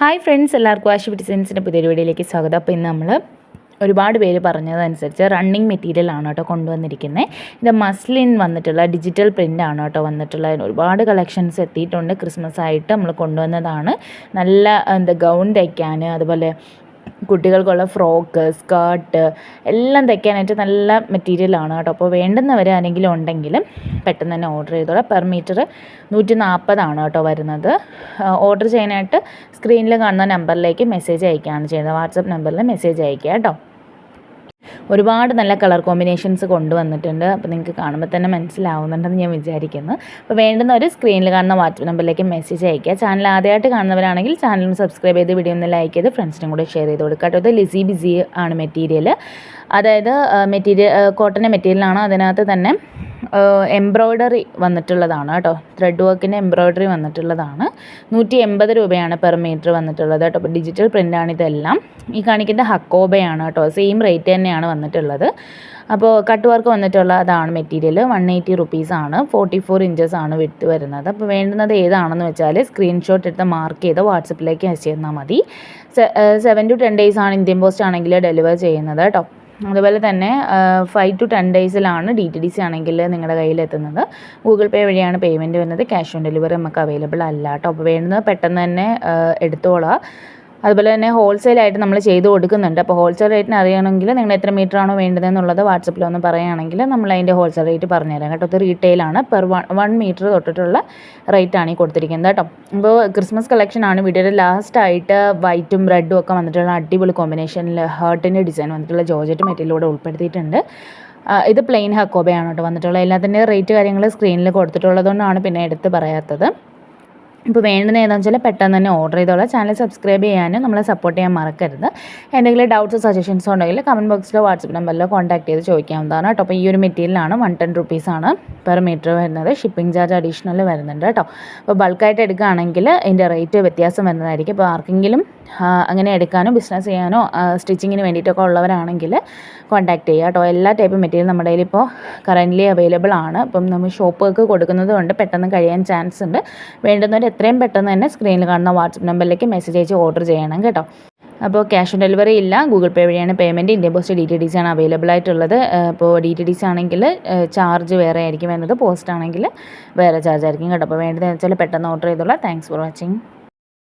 Hi friends എല്ലാവർക്കും ആശുപത്രി ഡിസൈൻസിന്റെ പുതിയ വീഡിയോയിലേക്ക് സ്വാഗതം. അപ്പോൾ ഇന്ന് നമ്മൾ ഒരുപാട് പേര് പറഞ്ഞതനുസരിച്ച് റണ്ണിങ് മെറ്റീരിയൽ ആണ് കേട്ടോ കൊണ്ടുവന്നിരിക്കുന്നത് ഇത് മസ്ലിൻ വന്നിട്ടുള്ള ഡിജിറ്റൽ പ്രിന്റ് ആണ് കേട്ടോ വന്നിട്ടുള്ള. ഒരുപാട് കളക്ഷൻസ് എത്തിയിട്ടുണ്ട്. ക്രിസ്മസ് ആയിട്ട് നമ്മൾ കൊണ്ടുവന്നതാണ്. നല്ല എന്താ ഗൗൺ തയ്ക്കാൻ അതുപോലെ കുട്ടികൾക്കുള്ള ഫ്രോക്ക് സ്കേർട്ട് എല്ലാം തയ്ക്കാനായിട്ട് നല്ല മെറ്റീരിയലാണ് കേട്ടോ. അപ്പോൾ വേണ്ടുന്നവർ ആരെങ്കിലും ഉണ്ടെങ്കിൽ പെട്ടെന്ന് തന്നെ ഓർഡർ ചെയ്തോളാം. പെർ മീറ്റർ നൂറ്റി നാൽപ്പതാണ് കേട്ടോ വരുന്നത്. ഓർഡർ ചെയ്യാനായിട്ട് സ്ക്രീനിൽ കാണുന്ന നമ്പറിലേക്ക് മെസ്സേജ് അയക്കുകയാണ് ചെയ്യുന്നത്. വാട്സപ്പ് നമ്പറിൽ മെസ്സേജ് അയക്കുക കേട്ടോ. ഒരുപാട് നല്ല കളർ കോമ്പിനേഷൻസ് കൊണ്ടുവന്നിട്ടുണ്ട്. അപ്പോൾ നിങ്ങൾക്ക് കാണുമ്പോൾ തന്നെ മനസ്സിലാവുന്നുണ്ടെന്ന് ഞാൻ വിചാരിക്കുന്നു. അപ്പോൾ വേണ്ടുന്ന ഒരു സ്ക്രീനിൽ കാണുന്ന വാട്സപ്പ് നമ്പറിലേക്ക് മെസ്സേജ് അയക്കുക ചാനൽ ആദ്യമായിട്ട് കാണുന്നവരാണെങ്കിൽ ചാനൽ സബ്സ്ക്രൈബ് ചെയ്ത് വീഡിയോ ഒന്ന് ലൈക്ക് ചെയ്ത് ഫ്രണ്ട്സിനും കൂടെ ഷെയർ ചെയ്ത് കൊടുക്കുക ഇത് ലിസി ബിസി ആണ് മെറ്റീരിയൽ അതായത് മെറ്റീരിയൽ കോട്ടന്റെ മെറ്റീരിയലാണ് അതിനകത്ത് തന്നെ എംബ്രോയ്ഡറി വന്നിട്ടുള്ളതാണ് കേട്ടോ. ത്രെഡ് വർക്കിന്റെ എംബ്രോയ്ഡറി വന്നിട്ടുള്ളതാണ്. നൂറ്റി എൺപത് രൂപയാണ് പെർ മീറ്റർ വന്നിട്ടുള്ളത് കേട്ടോ. അപ്പോൾ ഡിജിറ്റൽ പ്രിന്റാണ് ഇതെല്ലാം. ഈ കാണിക്കുന്ന ഹക്കോബയാണ് കേട്ടോ. സെയിം റേറ്റ് തന്നെയാണ് വന്നിട്ടുള്ളത്. അപ്പോൾ കട്ട് വർക്ക് വന്നിട്ടുള്ള അതാണ് മെറ്റീരിയൽ വൺ എയ്റ്റി റുപ്പീസാണ് ഫോർട്ടി ഫോർ ഇഞ്ചസ് ആണ് വിട്ട് വരുന്നത്. അപ്പോൾ വേണ്ടുന്നത് ഏതാണെന്ന് വെച്ചാൽ സ്ക്രീൻഷോട്ട് എടുത്ത് മാർക്ക് ചെയ്ത് വാട്സപ്പിലേക്ക് അയച്ചു തന്നാൽ മതി. സെവൻ ടു ടെൻ ഡേയ്സ് ആണ് ഇന്ത്യൻ പോസ്റ്റ് ആണെങ്കിൽ ഡെലിവർ ചെയ്യുന്നത് കേട്ടോ. അതുപോലെ തന്നെ ഫൈവ് ടു ടെൻ ഡേയ്സിലാണ് ഡി ടി ഡി സി ആണെങ്കിൽ നിങ്ങളുടെ കയ്യിലെത്തുന്നത് ഗൂഗിൾ പേ വഴിയാണ് പേയ്മെന്റ് വരുന്നത്. ക്യാഷ് ഓൺ ഡെലിവറി നമുക്ക് അവൈലബിൾ അല്ല കേട്ടോ അപ്പോൾ വേണ്ടുന്നത് പെട്ടെന്ന് തന്നെ എടുത്തോളാം. അതുപോലെ തന്നെ ഹോൾസെയിലായിട്ട് നമ്മൾ ചെയ്ത് കൊടുക്കുന്നുണ്ട്. അപ്പോൾ ഹോൾസെയിൽ റേറ്റിന് അറിയണമെങ്കിൽ നിങ്ങൾ എത്ര മീറ്റർ ആണോ വേണ്ടതെന്നുള്ളത് വാട്സപ്പിൽ ഒന്ന് പറയുകയാണെങ്കിൽ നമ്മൾ അതിന്റെ ഹോൾസെയിൽ റേറ്റ് പറഞ്ഞുതരാം കേട്ടോ. ഇത് റീറ്റെയിലാണ് പെർ വൺ വൺ മീറ്റർ തൊട്ടിട്ടുള്ള റേറ്റാണ് ഈ കൊടുത്തിരിക്കുന്നത് കേട്ടോ. അപ്പോൾ ക്രിസ്മസ് കളക്ഷൻ ആണ് വീഡിയോയുടെ ലാസ്റ്റായിട്ട് വൈറ്റും റെഡും ഒക്കെ വന്നിട്ടുള്ള അടിപൊളി കോമ്പിനേഷനിൽ ഹേർട്ടിന്റെ ഡിസൈൻ വന്നിട്ടുള്ള ജോർജറ്റ് മെറ്റീരിയലൂടെ ഉൾപ്പെടുത്തിയിട്ടുണ്ട്. ഇത് പ്ലെയിൻ ഹക്കോബയാണ് കേട്ടോ വന്നിട്ടുള്ള. എല്ലാത്തിന്റെ റേറ്റ് കാര്യങ്ങൾ സ്ക്രീനിൽ കൊടുത്തിട്ടുള്ളതുകൊണ്ടാണ് പിന്നെ എടുത്ത് പറയാത്തത്. ഇപ്പോൾ വേണ്ടുന്ന ഏതാണെന്ന് വെച്ചാൽ പെട്ടെന്ന് തന്നെ ഓർഡർ ചെയ്തോളാം. ചാനൽ സബ്സ്ക്രൈബ് ചെയ്യാനും നമ്മളെ സപ്പോർട്ട് ചെയ്യാൻ മറക്കരുത്. എന്തെങ്കിലും ഡൗട്ട്സ് സജഷൻസ് ഉണ്ടെങ്കിൽ കമന്റ് ബോക്സിലോ വാട്സപ്പ് നമ്പറിലോ കോൺടാക്ട് ചെയ്ത് ചോദിക്കാവുന്നതാണ് കേട്ടോ. അപ്പോൾ ഈ ഒരു മെറ്റീരിയലാണ് വൺ ടെൻ റുപ്പീസാണ് പെർ മീറ്റർ വരുന്നത്. ഷിപ്പിംഗ് ചാർജ് അഡീഷണൽ വരുന്നുണ്ട് കേട്ടോ. അപ്പോൾ ബൾക്കായിട്ട് എടുക്കുകയാണെങ്കിൽ ഇതിന്റെ റേറ്റ് വ്യത്യാസം വരുന്നതായിരിക്കും. അപ്പോൾ ആർക്കെങ്കിലും അങ്ങനെ എടുക്കാനോ ബിസിനസ് ചെയ്യാനോ സ്റ്റിച്ചിങ്ങിന് വേണ്ടിയിട്ടൊക്കെ ഉള്ളവരാണെങ്കിൽ കോൺടാക്റ്റ് ചെയ്യുക കേട്ടോ. എല്ലാ ടൈപ്പ് മെറ്റീരിയൽ നമ്മുടെ കയ്യിൽ ഇപ്പോൾ കറന്റ്ലി അവൈലബിൾ ആണ്. അപ്പം നമ്മൾ ഷോപ്പുകൾക്ക് കൊടുക്കുന്നത് കൊണ്ട് പെട്ടെന്ന് കഴിയാൻ ചാൻസ് ഉണ്ട്. വേണ്ടുന്നവർ എത്രയും പെട്ടെന്ന് തന്നെ സ്ക്രീനിൽ കാണുന്ന വാട്സപ്പ് നമ്പറിലേക്ക് മെസ്സേജ് അയച്ച് ഓർഡർ ചെയ്യണം കേട്ടോ. അപ്പോൾ ക്യാഷ് ഓൺ ഡെലിവറി ഇല്ല. ഗൂഗിൾ പേ വഴിയാണ് payment India post D T D C ആണ് അവൈലബിൾ ആയിട്ടുള്ളത്. അപ്പോൾ ഡി ടി ഡി സി ആണെങ്കിൽ ചാർജ് വേറെ ആയിരിക്കും വരുന്നത്. പോസ്റ്റ് ആണെങ്കിൽ വേറെ ചാർജ് ആയിരിക്കും കേട്ടോ. അപ്പോൾ വേണ്ടതെന്ന് വെച്ചാൽ പെട്ടെന്ന് ഓർഡർ ചെയ്തോളാം. Thanks for watching